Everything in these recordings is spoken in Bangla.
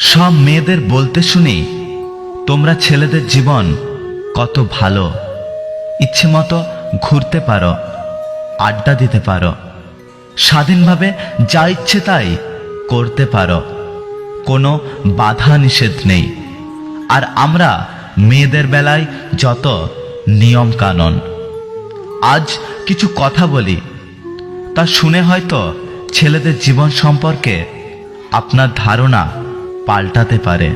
সব মেয়েদের বলতে শুনি, তোমরা ছেলেদের জীবন কত ভালো। ইচ্ছে মতো ঘুরতে পারো, আড্ডা দিতে পারো। স্বাধীনভাবে যা ইচ্ছে তাই করতে পারো। কোনো বাধা নিষেধ নেই। আর আমরা মেয়েদের বেলায় যত নিয়ম কানুন আজ কিছু কথা বলি। তা শুনে হয়তো ছেলেদের জীবন সম্পর্কে আপনার ধারণা পাল্টাতে পারে।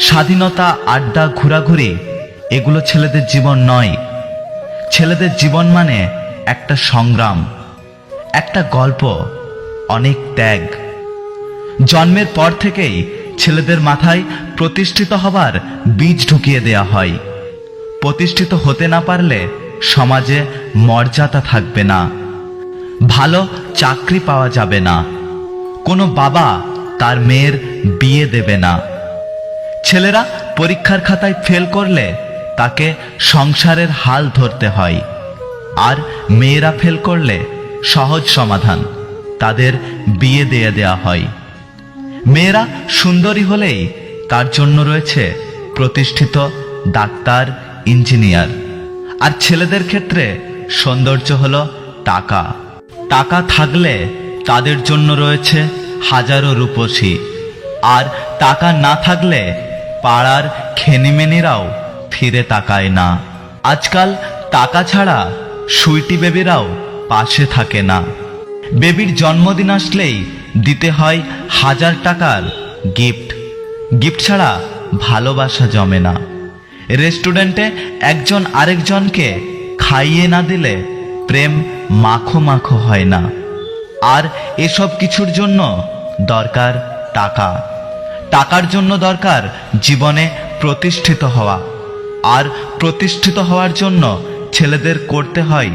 স্বাধীনতা, আড্ডা, ঘোরাঘুরি, এগুলো ছেলেদের জীবন নয়। ছেলেদের জীবন মানে একটা সংগ্রাম, একটা গল্প, অনেক ত্যাগ। জন্মের পর থেকেই ছেলেদের মাথায় প্রতিষ্ঠিত হবার বীজ ঢুকিয়ে দেয়া হয়। প্রতিষ্ঠিত হতে না পারলে সমাজে মর্যাদা থাকবে না। ভালো চাকরি পাওয়া যাবে না। কোনো বাবা তার মেয়ের বিয়ে দেবে না। ছেলেরা পরীক্ষার খাতায় ফেল করলে তাকে সংসারের হাল ধরতে হয়। আর মেয়েরা ফেল করলে সহজ সমাধান, তাদের বিয়ে দিয়ে দেয়া হয়। মেয়েরা সুন্দরী হলেই তার জন্য রয়েছে প্রতিষ্ঠিত ডাক্তার, ইঞ্জিনিয়ার। আর ছেলেদের ক্ষেত্রে সৌন্দর্য হলো টাকা। টাকা থাকলে তাদের জন্য রয়েছে হাজারো রূপসী। আর টাকা না থাকলে পাড়ার খেনিমেনিরাও ফিরে তাকায় না। আজকাল টাকা ছাড়া সুইটি বেবিরাও পাশে থাকে না। বেবির জন্মদিন আসলেই দিতে হয় হাজার টাকার গিফট। গিফট ছাড়া ভালোবাসা জমে না। রেস্টুরেন্টে একজন আরেকজনকে খাইয়ে না দিলে প্রেম মাখো মাখো হয় না। আর এসব কিছুর জন্য দরকার টাকা। টাকার জন্য দরকার জীবনে প্রতিষ্ঠিত হওয়া। আর প্রতিষ্ঠিত হওয়ার জন্য ছেলেদের করতে হয়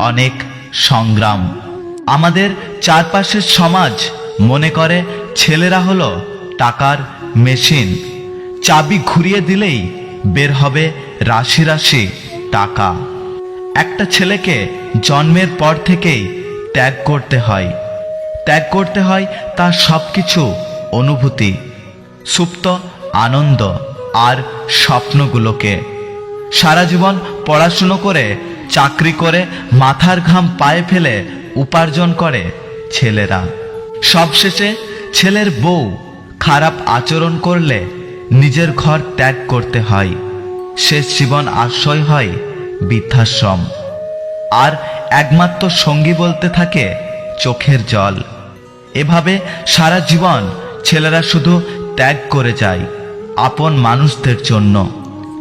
অনেক সংগ্রাম। আমাদের চারপাশের সমাজ মনে করে ছেলেরা হলো টাকার মেশিন। চাবি ঘুরিয়ে দিলেই বের হবে রাশি রাশি টাকা। একটা ছেলেকে জন্মের পর থেকেই ত্যাগ করতে হয়। ত্যাগ করতে হয় তার সব কিছু অনুভূতি, সুপ্ত আনন্দ আর স্বপ্নগুলোকে। সারা জীবন পড়াশুনো করে, চাকরি করে, মাথার ঘাম পায়ে ফেলে উপার্জন করে ছেলেরা। সবশেষে ছেলের বউ খারাপ আচরণ করলে নিজের ঘর ত্যাগ করতে হয়। শেষ জীবন আশ্রয় হয় বৃদ্ধাশ্রম। আর একমাত্র সঙ্গী বলতে থাকে চোখের জল। এভাবে সারা জীবন ছেলেরা শুধু ত্যাগ করে যায় আপন মানুষদের জন্য।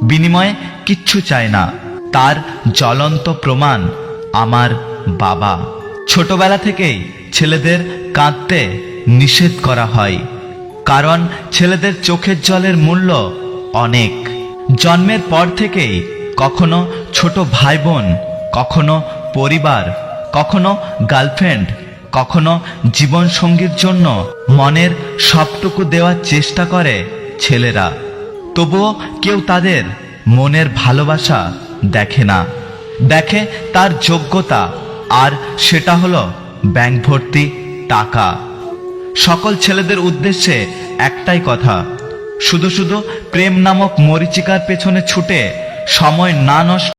বিনিময়ে কিচ্ছু চায় না। তার জ্বলন্ত প্রমাণ আমার বাবা। ছোটবেলা থেকেই ছেলেদের কাঁদতে নিষেধ করা হয়। কারণ ছেলেদের চোখের জলের মূল্য অনেক। জন্মের পর থেকেই কখনো ছোট ভাই বোন কখনো পরিবার, কখনো গার্লফ্রেন্ড কখনো জীবন সঙ্গীর জন্য মনের সবটুকু দেওয়ার চেষ্টা করে ছেলেরা। তবুও কেউ তাদের মনের ভালোবাসা দেখে না। দেখে তার যোগ্যতা, আর সেটা হলো ব্যাংক ভর্তি টাকা। সকল ছেলেদের উদ্দেশ্যে একটাই কথা, শুধু শুধু প্রেম নামক মরিচিকার পেছনে ছুটে সময় না নষ্ট